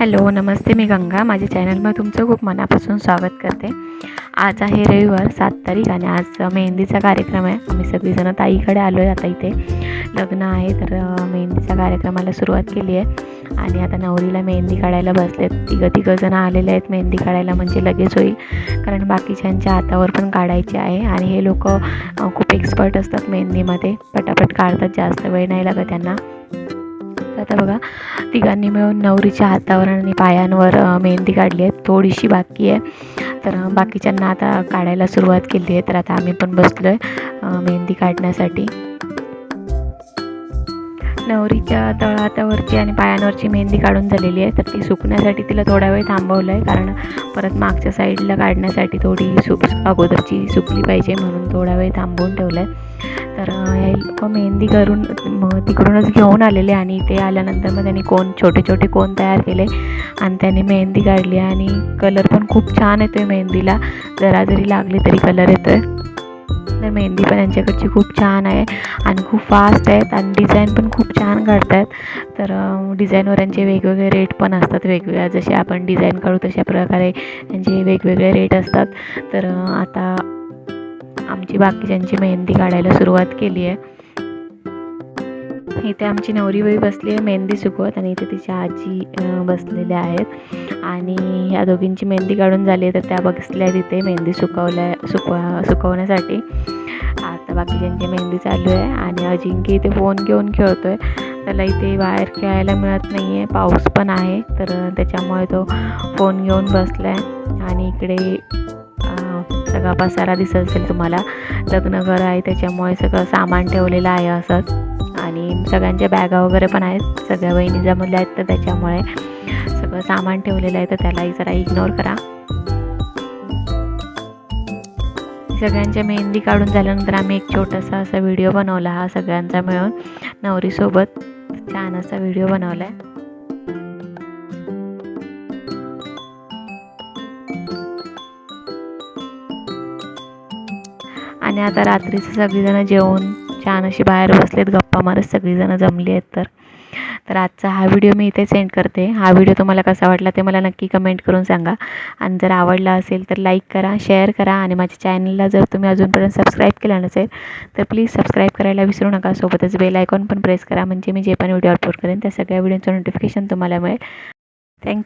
Hello नमस्ते मी गंगा. माझ्या चॅनलमध्ये तुमचं खूप मनापासून स्वागत करते. आज आहे रविवार सात तारीख आणि आज मेहंदीचा कार्यक्रम आहे. आम्ही सगळीजणं ताईकडे आलो आहे आता इथे. लग्न आहे तर मेहंदीचा मेहंदीच्या कार्यक्रमाला सुरुवात केली आहे. आणि आता नवरीला मेहंदी काढायला बसलेत. तिघं तिघं जणं आलेले आहेत मेहंदी काढायला म्हणजे लगेच होईल. कारण बाकीच्यांच्या हातावर पण काढायची आहे. आणि हे लोक खूप एक्सपर्ट असतात मेहंदीमध्ये. पटापट काढतात जास्त वेळ नाही लागत त्यांना. तर आता बघा तिघांनी मिळून नवरीच्या हातावर आणि पायांवर मेहंदी काढली आहे. थोडीशी बाकी आहे. तर बाकीच्यांना आता काढायला सुरुवात केली आहे. तर आता आम्ही पण बसलो आहे मेहंदी काढण्यासाठी. नवरीच्या तळहातावरची आणि पायांवरची मेहंदी काढून झालेली आहे. तर ती सुकण्यासाठी तिला थोडा वेळ थांबवलं आहे कारण परत मागच्या साईडला काढण्यासाठी थोडी सुक अगोदरची सुकली पाहिजे म्हणून थोडा वेळ थांबवून ठेवलं आहे तर हे मेहंदी करून मग तिकडूनच घेऊन आलेले आणि इथे आल्यानंतर मग त्यांनी कोण छोटे छोटे कोण तयार केले आणि त्यांनी मेहंदी काढली आणि कलर पण खूप छान येतो आहे मेहंदीला. जरा जरी लागली तरी कलर येतो आहे तर मेहंदी पण यांच्याकडची खूप छान आहे आणि खूप फास्ट आहेत आणि डिझाईन पण खूप छान काढतात तर डिझाईनवर यांचे वेगवेगळे रेट पण असतात. वेगवेगळ्या जसे आपण डिझाईन काढू तशा प्रकारे त्यांचे वेगवेगळे रेट असतात. तर आता आमची बाकीच्यांची मेहंदी काढायला सुरुवात केली आहे. इथे आमची नवरीबाई बसली आहे मेहंदी सुकवत आणि इथे तिच्या आजी बसलेल्या आहेत. आणि ह्या दोघींची मेहंदी काढून झाली आहे तर त्या बसल्या तिथे मेहंदी सुकवल्या सुकवा सुकवण्यासाठी. आता बाकीच्यांची मेहंदी चालू आहे आणि अजिंक्य इथे फोन घेऊन खेळतो आहे त्याला इथे बाहेर खेळायला मिळत नाही आहे पाऊस पण आहे तर त्याच्यामुळे तो फोन घेऊन बसला आहे आणि इकडे सगळा पसारा दिसत असेल तुम्हाला. लग्नघर आहे त्याच्यामुळे सगळं सामान ठेवलेलं आहे असंच आणि सगळ्यांच्या बॅगा वगैरे पण आहेत. सगळ्या बहिणी जमल्या आहेत तर त्याच्यामुळे सगळं सामान ठेवलेलं आहे तर त्यालाही जरा इग्नोर करा. सगळ्यांच्या मेहंदी काढून झाल्यानंतर आम्ही एक छोटासा असा व्हिडिओ बनवला हा सगळ्यांचा मिळून नवरीसोबत. छान असा व्हिडिओ बनवला आहे आणि आता रात्रीचं सगळीजणं जेवून छान अशी बाहेर बसलेत गप्पा मारत सगळीजणं जमली आहेत तर. तर आजचा हा व्हिडिओ मी इथे सेंड करते. हा व्हिडिओ तुम्हाला कसा वाटला ते मला नक्की कमेंट करून सांगा. आणि जर आवडला असेल तर लाईक करा शेअर करा आणि माझ्या चॅनलला जर तुम्ही अजूनपर्यंत सबस्क्राईब केलं नसेल तर प्लीज सबस्क्राईब करायला विसरू नका. सोबतच बेल आयकॉन पण प्रेस करा. म्हणजे मी जे पण व्हिडिओ अपलोड करेन त्या सगळ्या व्हिडिओचं नोटिफिकेशन तुम्हाला मिळेल. थँक्यू